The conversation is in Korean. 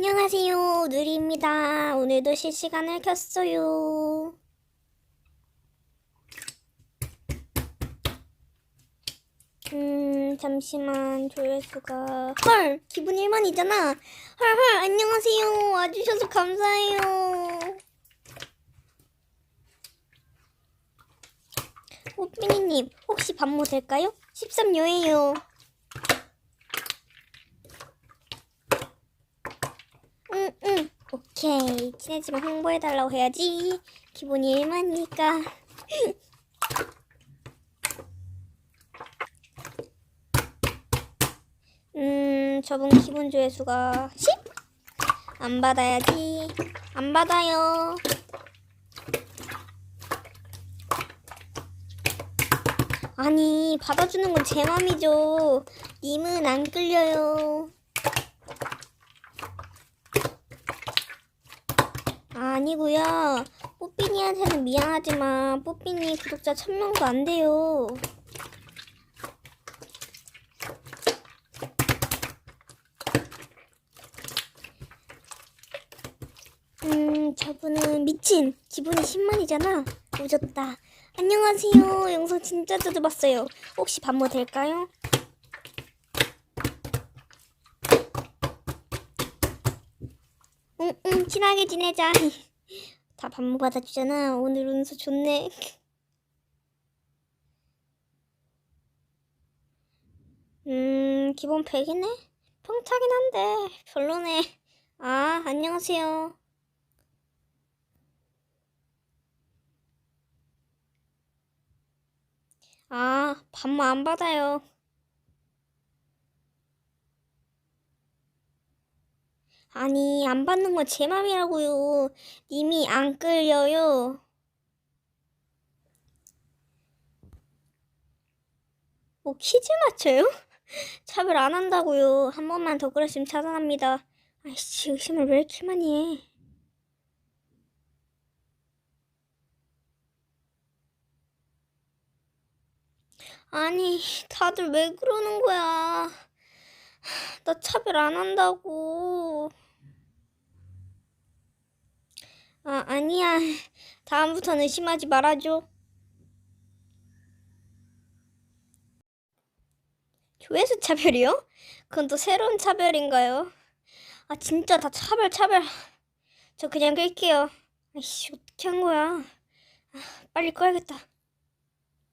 안녕하세요. 누리입니다. 오늘도 실시간을 켰어요. 음, 잠시만. 조회수가. 헐! 기분 1만이잖아. 헐, 헐, 안녕하세요. 와주셔서 감사해요. 호피니님, 혹시 반모 될까요? 13요예요. 응, 응. 오케이. 친해지면 홍보해달라고 해야지. 기본이 1만이니까. 음, 저분 기본 조회수가 10? 안 받아야지. 안 받아요. 아니, 받아주는 건 제 맘이죠. 님은 안 끌려요. 아니고요. 뽀삐니한테는 미안하지만 뽀삐니 구독자 1000명도 안 돼요. 음, 저분은 미친. 기분이 10만이잖아. 오졌다. 안녕하세요. 영상 진짜 자주 봤어요. 혹시 반모 될까요? 응, 응, 친하게 지내자. 다 반모 받아주잖아. 오늘 운수 좋네. 음, 기본 100이네? 평타긴 한데, 별로네. 아, 안녕하세요. 아, 반모 안 받아요. 아니, 안 받는 건 제 맘이라고요. 님이 안 끌려요. 뭐 퀴즈 맞춰요? 차별 안 한다고요. 한 번만 더 그러시면 차단합니다. 아이씨, 의심을 왜 이렇게 많이 해? 아니, 다들 왜 그러는 거야? 나 차별 안 한다고. 아, 아니야. 다음부터는 의심하지 말아줘. 조회수 차별이요? 그건 또 새로운 차별인가요? 아, 진짜 다 차별, 차별. 저 그냥 끌게요. 아이씨, 어떻게 한 거야? 아, 빨리 꺼야겠다.